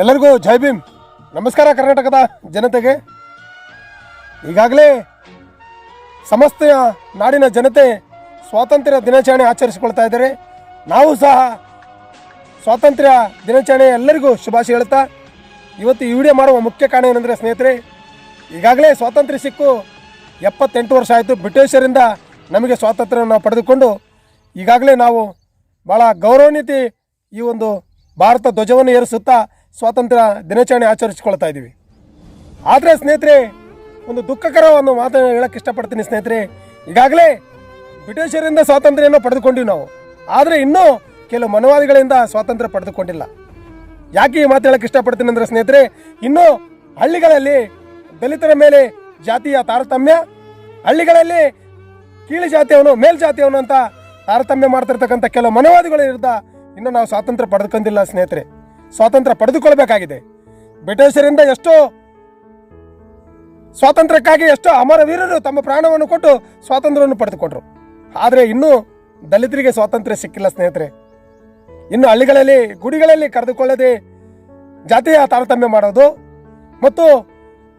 ಎಲ್ಲರಿಗೂ ಜೈ ಭೀಮ್. ನಮಸ್ಕಾರ ಕರ್ನಾಟಕದ ಜನತೆಗೆ. ಈಗಾಗಲೇ ಸಮಸ್ತ ನಾಡಿನ ಜನತೆ ಸ್ವಾತಂತ್ರ್ಯ ದಿನಾಚರಣೆ ಆಚರಿಸಿಕೊಳ್ತಾ ಇದ್ದಾರೆ. ನಾವು ಸಹ ಸ್ವಾತಂತ್ರ್ಯ ದಿನಾಚರಣೆ ಎಲ್ಲರಿಗೂ ಶುಭಾಶಯ ಹೇಳ್ತಾ, ಇವತ್ತು ಈ ವಿಡಿಯೋ ಮಾಡುವ ಮುಖ್ಯ ಕಾರಣ ಏನಂದರೆ ಸ್ನೇಹಿತರೆ, ಈಗಾಗಲೇ ಸ್ವಾತಂತ್ರ್ಯ ಸಿಕ್ಕು ಎಪ್ಪತ್ತೆಂಟು ವರ್ಷ ಆಯಿತು. ಬ್ರಿಟಿಷರಿಂದ ನಮಗೆ ಸ್ವಾತಂತ್ರ್ಯವನ್ನು ಪಡೆದುಕೊಂಡು, ಈಗಾಗಲೇ ನಾವು ಭಾಳ ಗೌರವಾನ್ವಿತ ಈ ಒಂದು ಭಾರತ ಧ್ವಜವನ್ನು ಏರಿಸುತ್ತಾ ಸ್ವಾತಂತ್ರ್ಯ ದಿನಾಚರಣೆ ಆಚರಿಸಿಕೊಳ್ತಾ ಇದ್ದೀವಿ. ಆದರೆ ಸ್ನೇಹಿತರೆ, ಒಂದು ದುಃಖಕರ ಒಂದು ಮಾತನ್ನು ಹೇಳಕ್ಕೆ ಇಷ್ಟಪಡ್ತೀನಿ ಸ್ನೇಹಿತರೆ. ಈಗಾಗಲೇ ಬ್ರಿಟಿಷರಿಂದ ಸ್ವಾತಂತ್ರ್ಯವನ್ನು ಪಡೆದುಕೊಂಡಿವಿ ನಾವು. ಆದರೆ ಇನ್ನೂ ಕೆಲವು ಮನವಾದಿಗಳಿಂದ ಸ್ವಾತಂತ್ರ್ಯ ಪಡೆದುಕೊಂಡಿಲ್ಲ. ಯಾಕೆ ಈ ಮಾತು ಹೇಳಕ್ಕೆ ಇಷ್ಟಪಡ್ತೀನಿ ಅಂದರೆ ಸ್ನೇಹಿತರೆ, ಇನ್ನೂ ಹಳ್ಳಿಗಳಲ್ಲಿ ದಲಿತರ ಮೇಲೆ ಜಾತಿಯ ತಾರತಮ್ಯ, ಹಳ್ಳಿಗಳಲ್ಲಿ ಕೀಳು ಜಾತಿಯವನು ಮೇಲ್ಜಾತಿಯವನು ಅಂತ ತಾರತಮ್ಯ ಮಾಡ್ತಿರ್ತಕ್ಕಂಥ ಕೆಲವು ಮನವಾದಿಗಳ ಇನ್ನೂ ನಾವು ಸ್ವಾತಂತ್ರ್ಯ ಪಡೆದುಕೊಂಡಿಲ್ಲ ಸ್ನೇಹಿತರೆ. ಸ್ವಾತಂತ್ರ್ಯ ಪಡೆದುಕೊಳ್ಬೇಕಾಗಿದೆ. ಬ್ರಿಟಿಷರಿಂದ ಎಷ್ಟೋ ಸ್ವಾತಂತ್ರ್ಯಕ್ಕಾಗಿ ಎಷ್ಟೋ ಅಮರ ವೀರರು ತಮ್ಮ ಪ್ರಾಣವನ್ನು ಕೊಟ್ಟು ಸ್ವಾತಂತ್ರ್ಯವನ್ನು ಪಡೆದುಕೊಂಡ್ರು. ಆದರೆ ಇನ್ನೂ ದಲಿತರಿಗೆ ಸ್ವಾತಂತ್ರ್ಯ ಸಿಕ್ಕಿಲ್ಲ ಸ್ನೇಹಿತರೆ. ಇನ್ನು ಹಳ್ಳಿಗಳಲ್ಲಿ, ಗುಡಿಗಳಲ್ಲಿ ಕರೆದುಕೊಳ್ಳದೆ ಜಾತಿಯ ತಾರತಮ್ಯ ಮಾಡೋದು ಮತ್ತು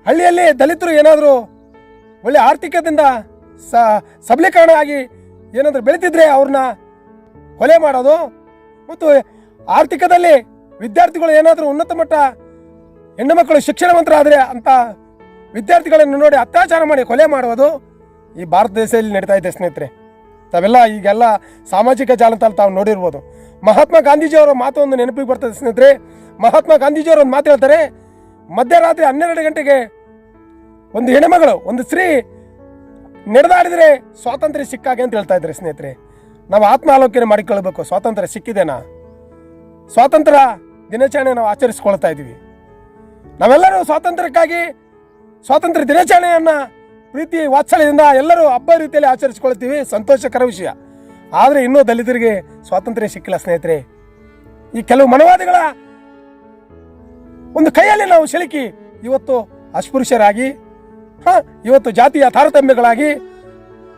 ಹಳ್ಳಿಯಲ್ಲಿ ದಲಿತರು ಏನಾದರೂ ಒಳ್ಳೆ ಆರ್ಥಿಕದಿಂದ ಸ ಸಬಲೀಕರಣ ಆಗಿ ಏನಾದರೂ ಬೆಳೀತಿದ್ರೆ ಅವ್ರನ್ನ ಕೊಲೆ ಮಾಡೋದು ಮತ್ತು ಆರ್ಥಿಕದಲ್ಲಿ ವಿದ್ಯಾರ್ಥಿಗಳು ಏನಾದರೂ ಉನ್ನತ ಮಟ್ಟ ಹೆಣ್ಣು ಮಕ್ಕಳು ಶಿಕ್ಷಣವಂತರಾದರೆ ಅಂತ ವಿದ್ಯಾರ್ಥಿಗಳನ್ನು ನೋಡಿ ಅತ್ಯಾಚಾರ ಮಾಡಿ ಕೊಲೆ ಮಾಡುವುದು ಈ ಭಾರತ ದೇಶದಲ್ಲಿ ನಡೀತಾ ಇದೆ ಸ್ನೇಹಿತರೆ. ತಾವೆಲ್ಲ ಈಗೆಲ್ಲ ಸಾಮಾಜಿಕ ಜಾಲತಾಣ ತಾವು ನೋಡಿರ್ಬೋದು. ಮಹಾತ್ಮ ಗಾಂಧೀಜಿಯವರ ಮಾತು ಒಂದು ನೆನಪಿಗೆ ಬರ್ತದೆ ಸ್ನೇಹಿತರೆ. ಮಹಾತ್ಮ ಗಾಂಧೀಜಿಯವರು ಒಂದು ಮಾತು ಹೇಳ್ತಾರೆ, ಮಧ್ಯರಾತ್ರಿ ಹನ್ನೆರಡು ಗಂಟೆಗೆ ಒಂದು ಹೆಣ್ಮಗಳು, ಒಂದು ಸ್ತ್ರೀ ನಡೆದಾಡಿದರೆ ಸ್ವಾತಂತ್ರ್ಯ ಸಿಕ್ಕಾಗೆ ಅಂತ ಹೇಳ್ತಾ ಇದ್ದಾರೆ ಸ್ನೇಹಿತರೆ. ನಾವು ಆತ್ಮ ಆಲೋಚನೆ ಮಾಡಿಕೊಳ್ಬೇಕು ಸ್ವಾತಂತ್ರ್ಯ ಸಿಕ್ಕಿದೆನಾ? ಸ್ವಾತಂತ್ರ್ಯ ದಿನಾಚರಣೆ ನಾವು ಆಚರಿಸ್ಕೊಳ್ತಾ ಇದ್ದೀವಿ. ನಾವೆಲ್ಲರೂ ಸ್ವಾತಂತ್ರ್ಯಕ್ಕಾಗಿ ಸ್ವಾತಂತ್ರ್ಯ ದಿನಾಚರಣೆಯನ್ನು ಪ್ರೀತಿ ವಾತ್ಸಲ್ಯದಿಂದ ಎಲ್ಲರೂ ಹಬ್ಬ ರೀತಿಯಲ್ಲಿ ಆಚರಿಸ್ಕೊಳ್ತೀವಿ. ಸಂತೋಷಕರ ವಿಷಯ. ಆದರೆ ಇನ್ನೂ ದಲಿತರಿಗೆ ಸ್ವಾತಂತ್ರ್ಯ ಸಿಕ್ಕಿಲ್ಲ ಸ್ನೇಹಿತರೆ. ಈ ಕೆಲವು ಮನವಾದಿಗಳ ಒಂದು ಕೈಯಲ್ಲಿ ನಾವು ಸಿಲುಕಿ ಇವತ್ತು ಅಸ್ಪೃಶ್ಯರಾಗಿ, ಹಾಂ, ಇವತ್ತು ಜಾತಿಯ ತಾರತಮ್ಯಗಳಾಗಿ,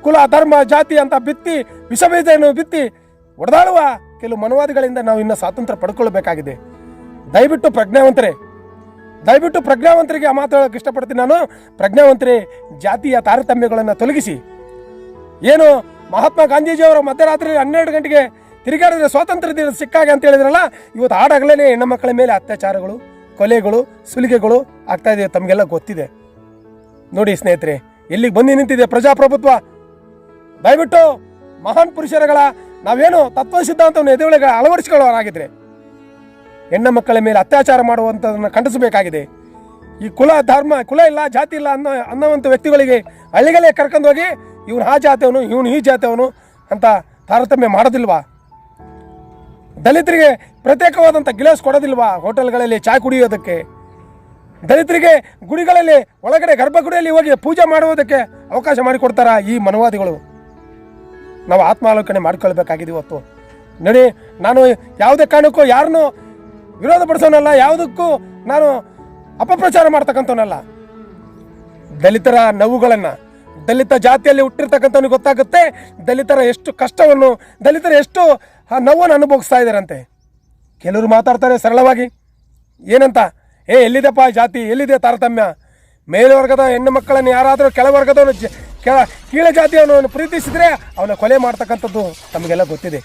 ಕುಲ, ಧರ್ಮ, ಜಾತಿ ಅಂತ ಬಿತ್ತಿ ವಿಷಬೀಜವನ್ನು ಬಿತ್ತಿ ಒಡೆದಾಡುವ ಕೆಲವು ಮನವಾದಿಗಳಿಂದ ನಾವು ಇನ್ನು ಸ್ವಾತಂತ್ರ್ಯ ಪಡ್ಕೊಳ್ಬೇಕಾಗಿದೆ. ದಯವಿಟ್ಟು ಪ್ರಜ್ಞಾವಂತರೇ, ದಯವಿಟ್ಟು ಪ್ರಜ್ಞಾವಂತರಿಗೆ ಆ ಮಾತಾಡೋಕೆ ಇಷ್ಟಪಡ್ತೀನಿ ನಾನು. ಪ್ರಜ್ಞಾವಂತರೇ, ಜಾತಿಯ ತಾರತಮ್ಯಗಳನ್ನು ತೊಲಗಿಸಿ. ಏನು ಮಹಾತ್ಮ ಗಾಂಧೀಜಿಯವರ ಮಧ್ಯರಾತ್ರಿ ಹನ್ನೆರಡು ಗಂಟೆಗೆ ತಿರುಗಾಡಿದ್ರೆ ಸ್ವಾತಂತ್ರ್ಯ ದಿನ ಸಿಕ್ಕಾಗೆ ಅಂತ ಹೇಳಿದ್ರಲ್ಲ, ಇವತ್ತು ಆಡಾಗಲೇ ಹೆಣ್ಣು ಮಕ್ಕಳ ಮೇಲೆ ಅತ್ಯಾಚಾರಗಳು, ಕೊಲೆಗಳು, ಸುಲಿಗೆಗಳು ಆಗ್ತಾ ಇದೆ, ತಮಗೆಲ್ಲ ಗೊತ್ತಿದೆ. ನೋಡಿ ಸ್ನೇಹಿತರೆ, ಎಲ್ಲಿಗೆ ಬಂದು ನಿಂತಿದೆ ಪ್ರಜಾಪ್ರಭುತ್ವ? ದಯವಿಟ್ಟು ಮಹಾನ್ ಪುರುಷರುಗಳ ನಾವೇನು ತತ್ವ ಸಿದ್ಧಾಂತವನ್ನು ಎದುರುಗಳಿಗೆ ಅಳವಡಿಸಿಕೊಳ್ಳೋರಾಗಿದ್ರೆ ಹೆಣ್ಣ ಮಕ್ಕಳ ಮೇಲೆ ಅತ್ಯಾಚಾರ ಮಾಡುವಂಥದ್ದನ್ನು ಖಂಡಿಸಬೇಕಾಗಿದೆ. ಈ ಕುಲ ಧರ್ಮ, ಕುಲ ಇಲ್ಲ, ಜಾತಿ ಇಲ್ಲ ಅನ್ನೋ ಅನ್ನೋವಂಥ ವ್ಯಕ್ತಿಗಳಿಗೆ ಹಳ್ಳಿಗಳೇ ಕರ್ಕೊಂಡು ಹೋಗಿ ಇವನು ಆ ಜಾತಿಯವನು, ಇವನು ಈ ಜಾತಿಯವನು ಅಂತ ತಾರತಮ್ಯ ಮಾಡೋದಿಲ್ವಾ? ದಲಿತರಿಗೆ ಪ್ರತ್ಯೇಕವಾದಂಥ ಗಿಲಾಸ್ ಕೊಡೋದಿಲ್ವಾ ಹೋಟೆಲ್ಗಳಲ್ಲಿ ಚಾ ಕುಡಿಯೋದಕ್ಕೆ? ದಲಿತರಿಗೆ ಗುಡಿಗಳಲ್ಲಿ, ಒಳಗಡೆ ಗರ್ಭಗುಡಿಯಲ್ಲಿ ಹೋಗಿ ಪೂಜೆ ಮಾಡುವುದಕ್ಕೆ ಅವಕಾಶ ಮಾಡಿಕೊಡ್ತಾರ ಈ ಮನವಾದಿಗಳು? ನಾವು ಆತ್ಮಾಲೋಚನೆ ಮಾಡ್ಕೊಳ್ಬೇಕಾಗಿದೆ ಇವತ್ತು. ನೋಡಿ, ನಾನು ಯಾವುದೇ ಕಾರಣಕ್ಕೂ ಯಾರನ್ನೂ ವಿರೋಧ ಪಡಿಸೋನಲ್ಲ, ಯಾವುದಕ್ಕೂ ನಾನು ಅಪಪ್ರಚಾರ ಮಾಡ್ತಕ್ಕಂಥವನಲ್ಲ. ದಲಿತರ ನೋವುಗಳನ್ನು, ದಲಿತ ಜಾತಿಯಲ್ಲಿ ಹುಟ್ಟಿರ್ತಕ್ಕಂಥವ್ನಿಗೆ ಗೊತ್ತಾಗುತ್ತೆ, ದಲಿತರ ಎಷ್ಟು ಕಷ್ಟವನ್ನು, ದಲಿತರ ಎಷ್ಟು ಆ ನೋವನ್ನು ಅನುಭವಿಸ್ತಾ ಇದ್ದಾರಂತೆ. ಕೆಲವರು ಮಾತಾಡ್ತಾರೆ ಸರಳವಾಗಿ. ಏನಂತ? ಏ, ಎಲ್ಲಿದೆಪ್ಪ ಜಾತಿ? ಎಲ್ಲಿದೆ ತಾರತಮ್ಯ? ಮೇಲ್ವರ್ಗದ ಹೆಣ್ಣು ಮಕ್ಕಳನ್ನು ಯಾರಾದರೂ ಕೆಳವರ್ಗದವನು ಕೆಳ, ಕೀಳ ಜಾತಿಯವನು ಪ್ರೀತಿಸಿದರೆ ಅವನ ಕೊಲೆ ಮಾಡ್ತಕ್ಕಂಥದ್ದು ತಮಗೆಲ್ಲ ಗೊತ್ತಿದೆ.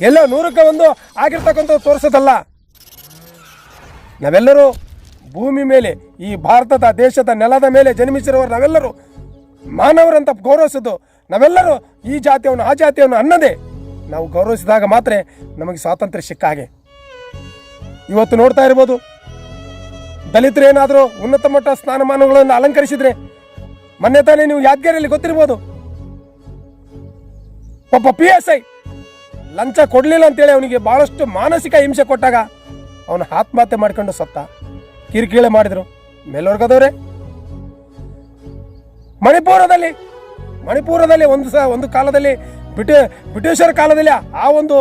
ಎಲ್ಲ ನೂರಕ್ಕೆ ಒಂದು ಆಗಿರ್ತಕ್ಕಂಥದ್ದು ತೋರಿಸೋದಲ್ಲ. ನಾವೆಲ್ಲರೂ ಭೂಮಿ ಮೇಲೆ, ಈ ಭಾರತದ ದೇಶದ ನೆಲದ ಮೇಲೆ ಜನ್ಮಿಸಿರುವವರು ನಾವೆಲ್ಲರೂ ಮಾನವರಂತ ಗೌರವಿಸೋದು ನಾವೆಲ್ಲರೂ ಈ ಜಾತಿಯವನು ಆ ಜಾತಿಯವನು ಅನ್ನದೇ. ನಾವು ಗೌರವಿಸಿದಾಗ ಮಾತ್ರ ನಮಗೆ ಸ್ವಾತಂತ್ರ್ಯ ಸಿಕ್ಕ ಹಾಗೆ. ಇವತ್ತು ನೋಡ್ತಾ ಇರ್ಬೋದು, ದಲಿತರು ಏನಾದರೂ ಉನ್ನತ ಮಟ್ಟ ಸ್ಥಾನಮಾನಗಳನ್ನು ಅಲಂಕರಿಸಿದ್ರೆ ಮೊನ್ನೆ ತಾನೇ ನೀವು ಯಾದಗಿರಿಯಲ್ಲಿ ಗೊತ್ತಿರ್ಬೋದು ಒಬ್ಬ ಪಿ ಎಸ್ ಐ ಲಂಚ ಕೊಡಲಿಲ್ಲ ಅಂತೇಳಿ ಅವನಿಗೆ ಬಹಳಷ್ಟು ಮಾನಸಿಕ ಹಿಂಸೆ ಕೊಟ್ಟಾಗ ಅವನು ಆತ್ಮಹತ್ಯೆ ಮಾಡ್ಕೊಂಡು ಸತ್ತ. ಕಿರಿಕಿಳೆ ಮಾಡಿದರು. ಮೇಲ್ವರ್ಗದವರೇ. ಮಣಿಪುರದಲ್ಲಿ ಮಣಿಪುರದಲ್ಲಿ ಒಂದು ಸ, ಒಂದು ಕಾಲದಲ್ಲಿ, ಬ್ರಿಟಿ, ಬ್ರಿಟಿಷರ ಕಾಲದಲ್ಲಿ ಆ ಒಂದು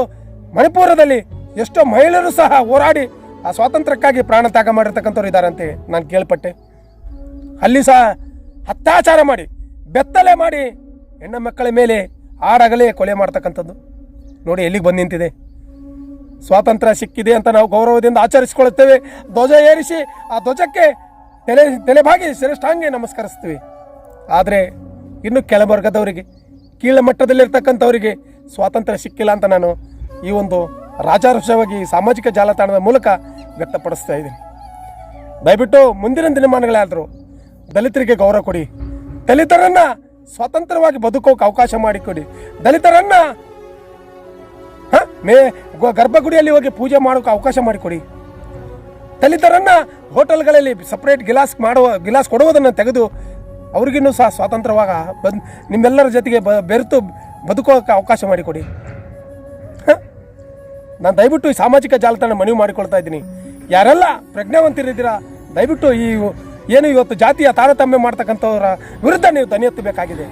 ಮಣಿಪುರದಲ್ಲಿ ಎಷ್ಟೋ ಮಹಿಳೆಯರು ಸಹ ಹೋರಾಡಿ ಆ ಸ್ವಾತಂತ್ರ್ಯಕ್ಕಾಗಿ ಪ್ರಾಣ ತ್ಯಾಗ ಮಾಡಿರ್ತಕ್ಕಂಥವ್ರು ಇದ್ದಾರಂತೆ ನಾನು ಕೇಳ್ಪಟ್ಟೆ. ಅಲ್ಲಿ ಸಹ ಅತ್ಯಾಚಾರ ಮಾಡಿ, ಬೆತ್ತಲೆ ಮಾಡಿ ಹೆಣ್ಣು ಮಕ್ಕಳ ಮೇಲೆ ಹಾಡಾಗಲೇ ಕೊಲೆ ಮಾಡ್ತಕ್ಕಂಥದ್ದು. ನೋಡಿ ಎಲ್ಲಿಗೆ ಬಂದು ನಿಂತಿದೆ. ಸ್ವಾತಂತ್ರ್ಯ ಸಿಕ್ಕಿದೆ ಅಂತ ನಾವು ಗೌರವದಿಂದ ಆಚರಿಸಿಕೊಳ್ಳುತ್ತೇವೆ. ಧ್ವಜ ಏರಿಸಿ, ಆ ಧ್ವಜಕ್ಕೆ ತಲೆ ತಲೆಬಾಗಿ ಶ್ರೇಷ್ಠಾಂಗೆ ನಮಸ್ಕರಿಸ್ತೀವಿ. ಆದರೆ ಇನ್ನು ಕೆಳವರ್ಗದವರಿಗೆ ಕೀಳ ಮಟ್ಟದಲ್ಲಿರ್ತಕ್ಕಂಥವರಿಗೆ ಸ್ವಾತಂತ್ರ್ಯ ಸಿಕ್ಕಿಲ್ಲ ಅಂತ ನಾನು ಈ ಒಂದು ರಾಜಾರೋಷವಾಗಿ ಸಾಮಾಜಿಕ ಜಾಲತಾಣದ ಮೂಲಕ ವ್ಯಕ್ತಪಡಿಸ್ತಾ ಇದ್ದೀನಿ. ದಯವಿಟ್ಟು ಮುಂದಿನ ದಿನಮಾನಗಳಾದರೂ ದಲಿತರಿಗೆ ಗೌರವ ಕೊಡಿ. ದಲಿತರನ್ನು ಸ್ವತಂತ್ರವಾಗಿ ಬದುಕೋಕೆ ಅವಕಾಶ ಮಾಡಿಕೊಡಿ. ದಲಿತರನ್ನ? ಮೇ ಗರ್ಭಗುಡಿಯಲ್ಲಿ ಹೋಗಿ ಪೂಜೆ ಮಾಡೋಕೆ ಅವಕಾಶ ಮಾಡಿಕೊಡಿ. ದಲಿತರನ್ನು ಹೋಟೆಲ್ಗಳಲ್ಲಿ ಸಪ್ರೇಟ್ ಗಿಲಾಸ್ ಮಾಡುವ, ಗಿಲಾಸ್ ಕೊಡುವುದನ್ನು ತೆಗೆದು ಅವ್ರಿಗಿನ್ನೂ ಸಹ ಸ್ವಾತಂತ್ರ್ಯವಾಗ ಬಂದು ನಿಮ್ಮೆಲ್ಲರ ಜೊತೆಗೆ ಬ ಬೆರೆತು ಬದುಕೋಕೆ ಅವಕಾಶ ಮಾಡಿಕೊಡಿ. ಹಾಂ? ನಾನು ದಯವಿಟ್ಟು ಈ ಸಾಮಾಜಿಕ ಜಾಲತಾಣ ಮನವಿ ಮಾಡಿಕೊಳ್ತಾ ಇದ್ದೀನಿ. ಯಾರೆಲ್ಲ ಪ್ರಜ್ಞಾವಂತರಿದ್ದೀರಾ, ದಯವಿಟ್ಟು ಈ ಏನು ಇವತ್ತು ಜಾತಿಯ ತಾರತಮ್ಯ ಮಾಡ್ತಕ್ಕಂಥವರ ವಿರುದ್ಧ ನೀವು ದನಿ ಎತ್ತಬೇಕಾಗಿದೆ.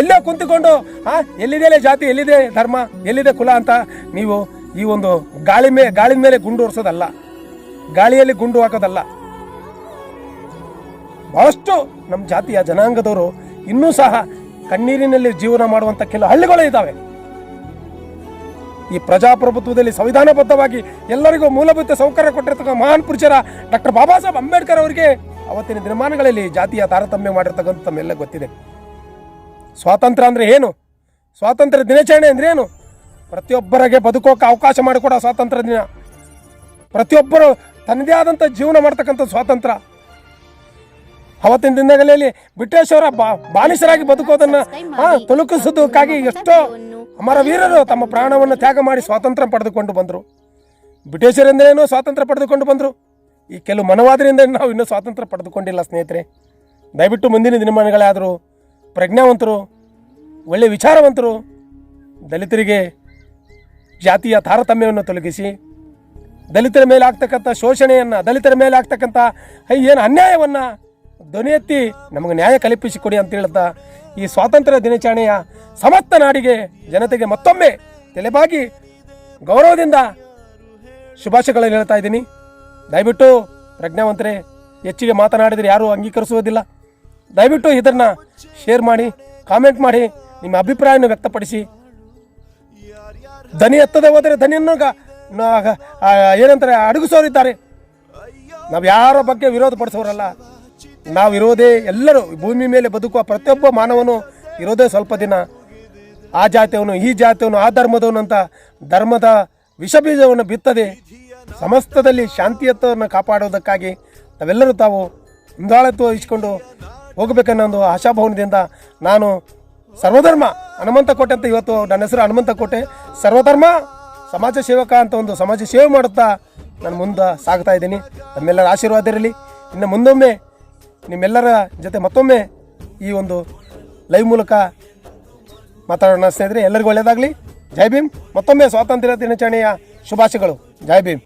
ಎಲ್ಲೋ ಕುಂತುಕೊಂಡು, ಆ ಎಲ್ಲಿದೆ ಜಾತಿ, ಎಲ್ಲಿದೆ ಧರ್ಮ, ಎಲ್ಲಿದೆ ಕುಲ ಅಂತ ನೀವು ಈ ಒಂದು ಗಾಳಿ ಮೇ, ಗಾಳಿನ ಮೇಲೆ ಗುಂಡು ಹೊರಿಸೋದಲ್ಲ ಗಾಳಿಯಲ್ಲಿ ಗುಂಡು ಹಾಕೋದಲ್ಲ. ಬಹಳಷ್ಟು ನಮ್ಮ ಜಾತಿಯ ಜನಾಂಗದವರು ಇನ್ನೂ ಸಹ ಕಣ್ಣೀರಿನಲ್ಲಿ ಜೀವನ ಮಾಡುವಂಥ ಕೆಲವು ಹಳ್ಳಿಗಳು ಇದ್ದಾವೆ. ಈ ಪ್ರಜಾಪ್ರಭುತ್ವದಲ್ಲಿ ಸಂವಿಧಾನಬದ್ಧವಾಗಿ ಎಲ್ಲರಿಗೂ ಮೂಲಭೂತ ಸೌಕರ್ಯ ಕೊಟ್ಟಿರ್ತಕ್ಕ ಮಹಾನ್ ಪುರುಷರ ಡಾಕ್ಟರ್ ಬಾಬಾ ಸಾಹೇಬ್ ಅಂಬೇಡ್ಕರ್ ಅವರಿಗೆ ಅವತ್ತಿನ ದಿನಮಾನಗಳಲ್ಲಿ ಜಾತಿಯ ತಾರತಮ್ಯ ಮಾಡಿರ್ತಕ್ಕಂಥ ತಮ್ಮೆಲ್ಲ ಗೊತ್ತಿದೆ. ಸ್ವಾತಂತ್ರ್ಯ ಅಂದರೆ ಏನು? ಸ್ವಾತಂತ್ರ್ಯ ದಿನಾಚರಣೆ ಅಂದರೆ ಏನು? ಪ್ರತಿಯೊಬ್ಬರಿಗೆ ಬದುಕೋಕೆ ಅವಕಾಶ ಮಾಡಿಕೊಡೋ ಸ್ವಾತಂತ್ರ್ಯ ದಿನ. ಪ್ರತಿಯೊಬ್ಬರು ತನ್ನದೇ ಆದಂಥ ಜೀವನ ಮಾಡ್ತಕ್ಕಂಥ ಸ್ವಾತಂತ್ರ್ಯ. ಅವತ್ತಿನ ದಿನಗಳಲ್ಲಿ ಬ್ರಿಟಿಷರ ಬಾ ಬಾನಿಸರಾಗಿ ಬದುಕೋದನ್ನ ತುಲುಕಿಸೋದಕ್ಕಾಗಿ ತೊಲಗಿಸೋದಕ್ಕಾಗಿ ಎಷ್ಟೋ ಅಮರ ವೀರರು ತಮ್ಮ ಪ್ರಾಣವನ್ನು ತ್ಯಾಗ ಮಾಡಿ ಸ್ವಾತಂತ್ರ್ಯ ಪಡೆದುಕೊಂಡು ಬಂದರು. ಬ್ರಿಟಿಷರಿಂದಲೇನೋ ಸ್ವಾತಂತ್ರ್ಯ ಪಡೆದುಕೊಂಡು ಬಂದರು. ಈ ಕೆಲವು ಮನವಾದರಿಂದ ನಾವು ಇನ್ನೂ ಸ್ವಾತಂತ್ರ್ಯ ಪಡೆದುಕೊಂಡಿಲ್ಲ ಸ್ನೇಹಿತರೆ. ದಯವಿಟ್ಟು ಮುಂದಿನ ದಿನಮಾನಗಳಾದರೂ ಪ್ರಜ್ಞಾವಂತರು ಒಳ್ಳೆಯ ವಿಚಾರವಂತರು, ದಲಿತರಿಗೆ ಜಾತಿಯ ತಾರತಮ್ಯವನ್ನು ತೊಲಗಿಸಿ, ದಲಿತರ ಮೇಲೆ ಆಗ್ತಕ್ಕಂಥ ಶೋಷಣೆಯನ್ನು, ದಲಿತರ ಮೇಲೆ ಆಗ್ತಕ್ಕಂಥ ಏನು ಅನ್ಯಾಯವನ್ನು ಧ್ವನಿ ಎತ್ತಿ ನಮಗೆ ನ್ಯಾಯ ಕಲ್ಪಿಸಿಕೊಡಿ ಅಂತ ಹೇಳ್ತಾ ಈ ಸ್ವಾತಂತ್ರ್ಯ ದಿನಾಚರಣೆಯ ಸಮಸ್ತ ನಾಡಿಗೆ ಜನತೆಗೆ ಮತ್ತೊಮ್ಮೆ ತಲೆಬಾಗಿ ಗೌರವದಿಂದ ಶುಭಾಶಯಗಳನ್ನು ಹೇಳ್ತಾ ಇದ್ದೀನಿ. ದಯವಿಟ್ಟು ಪ್ರಜ್ಞಾವಂತರೇ, ಹೆಚ್ಚಿಗೆ ಮಾತನಾಡಿದರೆ ಯಾರೂ ಅಂಗೀಕರಿಸುವುದಿಲ್ಲ. ದಯವಿಟ್ಟು ಇದನ್ನು ಶೇರ್ ಮಾಡಿ, ಕಾಮೆಂಟ್ ಮಾಡಿ, ನಿಮ್ಮ ಅಭಿಪ್ರಾಯವನ್ನು ವ್ಯಕ್ತಪಡಿಸಿ. ದನಿ ಎತ್ತದೆ ಹೋದರೆ ದನಿಯನ್ನು ಏನಂತಾರೆ ಅಡಗಿಸೋರಿದ್ದಾರೆ ನಾವು ಯಾರ ಬಗ್ಗೆ ವಿರೋಧ ಪಡಿಸೋರಲ್ಲ. ನಾವು ಇರೋದೇ ಎಲ್ಲರೂ, ಭೂಮಿ ಮೇಲೆ ಬದುಕುವ ಪ್ರತಿಯೊಬ್ಬ ಮಾನವನು ಇರೋದೇ ಸ್ವಲ್ಪ ದಿನ. ಆ ಜಾತಿಯವನು, ಈ ಜಾತಿಯವನು, ಆ ಧರ್ಮದವನು ಅಂತ ಧರ್ಮದ ವಿಷಬೀಜವನ್ನು ಬಿತ್ತದೆ. ಸಮಸ್ತದಲ್ಲಿ ಶಾಂತಿಯತ್ವವನ್ನು ಕಾಪಾಡೋದಕ್ಕಾಗಿ ನಾವೆಲ್ಲರೂ ತಾವು ಹಿಂದಾಳತ್ವ ಇಸ್ಕೊಂಡು ಹೋಗಬೇಕನ್ನೋ ಒಂದು ಆಶಾಭವನದಿಂದ ನಾನು ಸರ್ವಧರ್ಮ ಹನುಮಂತ ಕೋಟೆ ಅಂತ ಇವತ್ತು ನನ್ನ ಹೆಸರು ಹನುಮಂತ ಕೋಟೆ ಸರ್ವಧರ್ಮ, ಸಮಾಜ ಸೇವಕ ಅಂತ ಒಂದು ಸಮಾಜ ಸೇವೆ ಮಾಡುತ್ತಾ ನಾನು ಮುಂದೆ ಸಾಗ್ತಾ ಇದ್ದೀನಿ. ನಮ್ಮೆಲ್ಲರ ಆಶೀರ್ವಾದ ಇರಲಿ. ಇನ್ನು ಮುಂದೊಮ್ಮೆ ನಿಮ್ಮೆಲ್ಲರ ಜೊತೆ ಮತ್ತೊಮ್ಮೆ ಈ ಒಂದು ಲೈವ್ ಮೂಲಕ ಮಾತಾಡೋಣ ಸ್ನೇಹಿತರೆ, ಎಲ್ಲರಿಗೂ ಒಳ್ಳೆಯದಾಗಲಿ ಜೈ ಭೀಮ್. ಮತ್ತೊಮ್ಮೆ ಸ್ವಾತಂತ್ರ್ಯ ದಿನಾಚರಣೆಯ ಶುಭಾಶಯಗಳು. ಜೈ ಭೀಮ್.